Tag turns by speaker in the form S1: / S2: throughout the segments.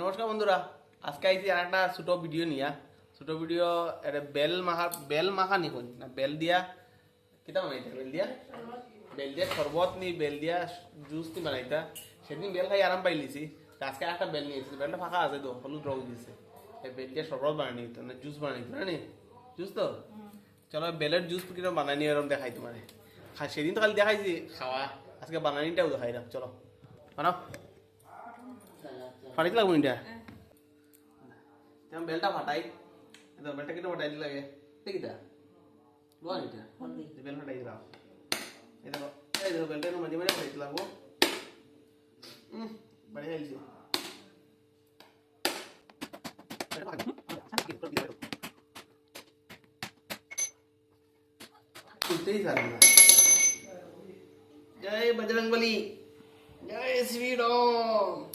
S1: নমস্কার বন্ধুরা। আজকে আইছি আর একটা ছোট ভিডিও নিয়া। ছোট ভিডিও এটা বেল মাখা বেল মাখা নি না, বেল দিয়া। কিতা বানাইতা বেল দিয়া? বেল দিয়া শরবত নি, বেল দিয়া জুস নি বানাইতা সেদিন বেল খাই আরাম পাইলিছি আজকে একটা বেল নিয়েছি বেলটা ফাঁকা আছে তো, হলুদ রং এই বেল দিয়া শরবত বানানি তো না জুস বানাই না নি জুস তো? চলো বেলের জুস কীরকম বানানি এরকম দেখাই তোমার সেদিন তো খালি দেখাইছি খাওয়া আজকে বানানিটাও দেখাই না চলো, বানাও। ফাটিতে লাগবো এটা তেমন বেলটা ফাটাই এটা বেলটা কেটে ফাটাই দিলে লাগে দেখিতা লোয়া এটা বেল ফাটাই দিলাম এই দেখো এই দেখো বেলটা মাঝে মাঝে ফাটাইতে লাগবো হুম বাড়ি খাইছি তুলতেই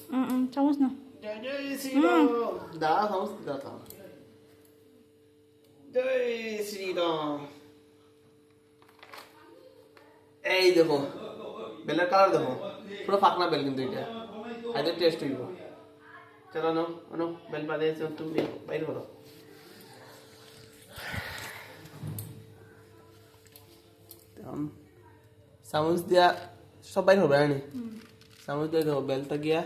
S1: পারে না
S2: mm, চামচ না
S1: জয় শ্রীরাম এই দেখো বেলের কালার দেখো পুরো ফাঁকনা বেল কিন্তু এটা আইতে টেস্ট হইব চলো নো নো বেল বাদে তুমি বাইরে করো চামচ দিয়া সব বাইর হবে আনি চামচ দিয়ে দেখো বেলটা গিয়া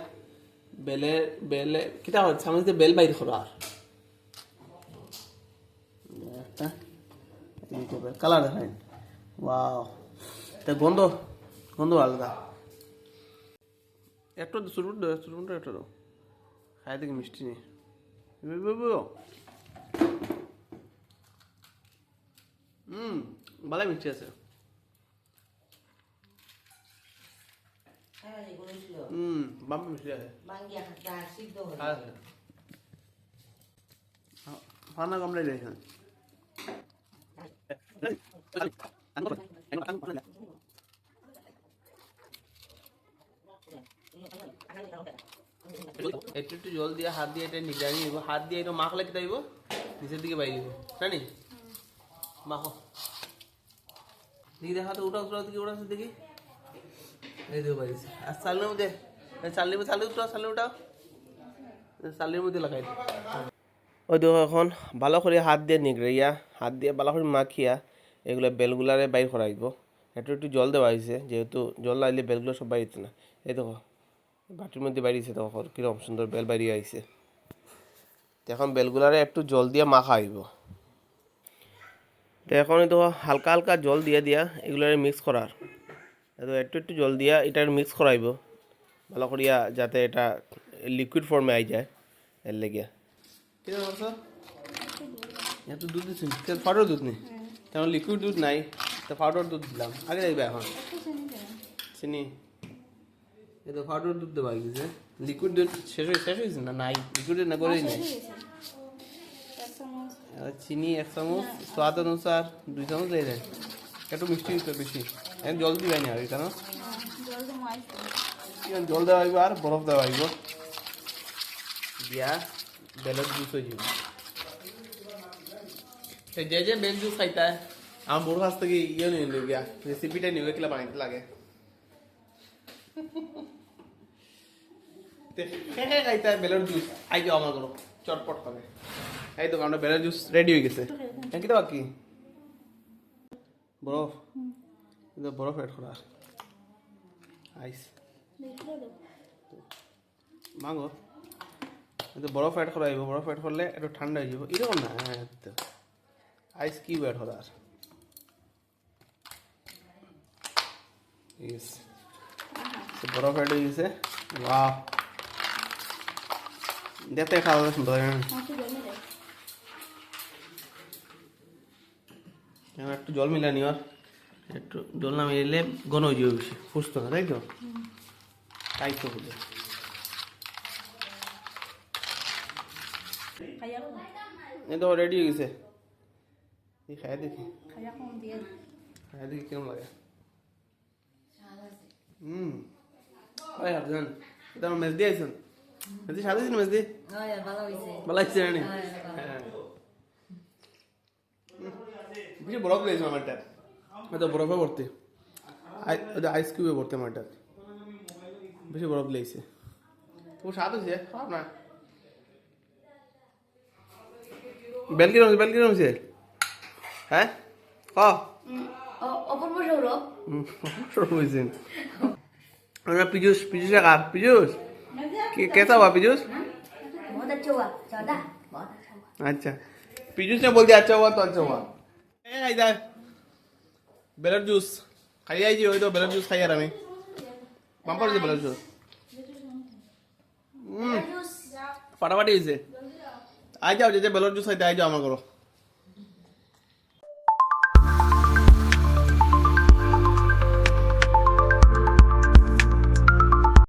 S1: বেলের বেলে কিতা হয় চামচ দিয়ে বেল বাইর করো আর কালার দেখাই। ওয়াও তা গন্ধ গন্ধ আলাদা একটু শুরু শুরু একটু দাও খাই দেখি মিষ্টি নেই হুম ভালোই মিষ্টি আছে। হুম বাম মিষ্টি আছে আছে খানা কমলাই দিয়েছেন একটু একটু জল দিয়ে হাত দিয়ে এটা নিগরানি দিব হাত দিয়ে এটা মাখলে কি দিব নিচের দিকে বাইরে দিব জানি মাখো দেখি দেখা তো উঠাও উঠাও দিকে উঠাও দেখি লাগাই ওই দেখো এখন ভালো করে হাত দিয়ে নিগড়াইয়া হাত দিয়ে ভালো করে মাখিয়া এগুলো বেলগুলারে বাইর করা হইব একটু একটু জল দেওয়া হয়েছে, যেহেতু জল লাগলে বেলগুলো সব বাইরেছে না। এই দেখো, বাটির মধ্যে বাইরেছে তখন কীরকম সুন্দর বেল বাইরিয়ে আইছে। এখন বেলগুলারে একটু জল দিয়ে মাখা হইব। তো এখন দেখো হালকা হালকা জল দিয়ে দিয়া এগুলারে মিক্স করার। তো একটু একটু জল দিয়া এটা মিক্স করাইব। ভালো করিয়া যাতে এটা লিকুইড ফর্মে আই যায় এর লেগিয়া এত দুধ দিচ্ছেন ফাটোর দুধ নেই তেমন লিকুইড দুধ নাই তো ফাটোর দুধ দিলাম। আগে দেখবে এখন। চিনি। এ তো ফাটোর দুধ দেওয়া গেছে। লিকুইড দুধ শেষ হয়ে শেষ হয়েছে না? নাই। লিকুইড না করেই নাই। চিনি এক চামচ স্বাদ অনুসার দুই চামচ দিয়ে দেয় একটু মিষ্টি দিতে বেশি। জল দিবাই না কেন? এখন জল দেওয়া হইব আর বরফ দেওয়া হইব। দিয়া বেলের জুস হয়ে যাব যে যে বেল জুস খাইতা আমার বড় কাছ থেকে ইয়ে নিয়ে নিয়ে গিয়া রেসিপিটা নিয়ে কিলা বানাইতে লাগে। তে কে খাইতা বেলের জুস আই যাও আমার করো চটপট হবে এই তো আমরা বেলের জুস রেডি হয়ে গেছে। হ্যাঁ কি বাকি? বরফ। কিন্তু বরফ এড করা আইস মাঙ্গো কিন্তু বরফ অ্যাড করা হইব বরফ অ্যাড করলে একটু ঠান্ডা হয়ে যাব এরকম না আইস কিউব অ্যাড করার ইয়েস বরফ অ্যাড হয়ে গেছে দেখতে খাওয়া সুন্দর একটু জল মিলানি আর একটু ঘন হয়ে যাবে বেশি না, তাই তো? তাই তো হলো এই রেডি হয়ে গেছে। খাই দেখি। খাই দেখি কেমন লাগে। হুম। ওই হাফজান, এটা আমার মেজদি আইসন সাদা ছিল ভালো জানি হ্যাঁ। আমারটা এটা বরফে ভর্তি। ওটা আইস কিউবে ভর্তি আমার এটা। বেশি বরফ লেগেছে। ও স্বাদ হয়েছে খারাপ না। বেলকি কিরম বেল হয়েছে? হ্যাঁ? ক?
S2: অপূর্ব
S1: কার পীযুষ कैसा हुआ पीयूष
S2: আচ্ছা। अच्छा हुआ चौदह बहुत अच्छा हुआ
S1: अच्छा पीयूष বেলার জুস। খাই আইজি ওই তো বেলার জুস খাই আর আমি। বাম্পার যে বেলার জুস। ফাটাফাটি হয়েছে আই যাও, যে বেলার জুস খাইতে আই যাও আমার করো